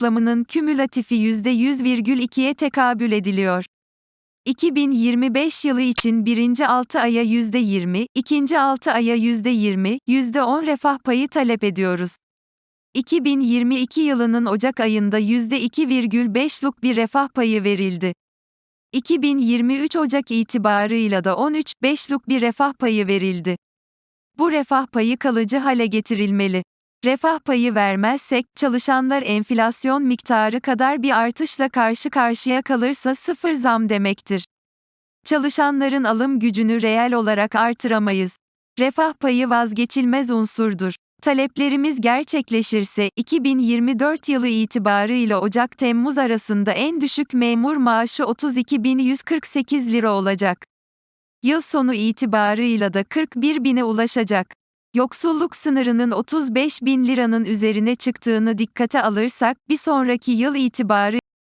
toplamının kümülatifi %100,2'ye tekabül ediliyor. 2025 yılı için birinci 6 aya %20, ikinci 6 aya %20, %10 refah payı talep ediyoruz. 2022 yılının Ocak ayında %2,5'luk bir refah payı verildi. 2023 Ocak itibarıyla da 13,5'luk bir refah payı verildi. Bu refah payı kalıcı hale getirilmeli. Refah payı vermezsek, çalışanlar enflasyon miktarı kadar bir artışla karşı karşıya kalırsa sıfır zam demektir. Çalışanların alım gücünü reel olarak artıramayız. Refah payı vazgeçilmez unsurdur. Taleplerimiz gerçekleşirse 2024 yılı itibarıyla Ocak-Temmuz arasında en düşük memur maaşı 32.148 lira olacak. Yıl sonu itibarıyla da 41 bine ulaşacak. Yoksulluk sınırının 35 bin liranın üzerine çıktığını dikkate alırsak, bir sonraki yıl itibarı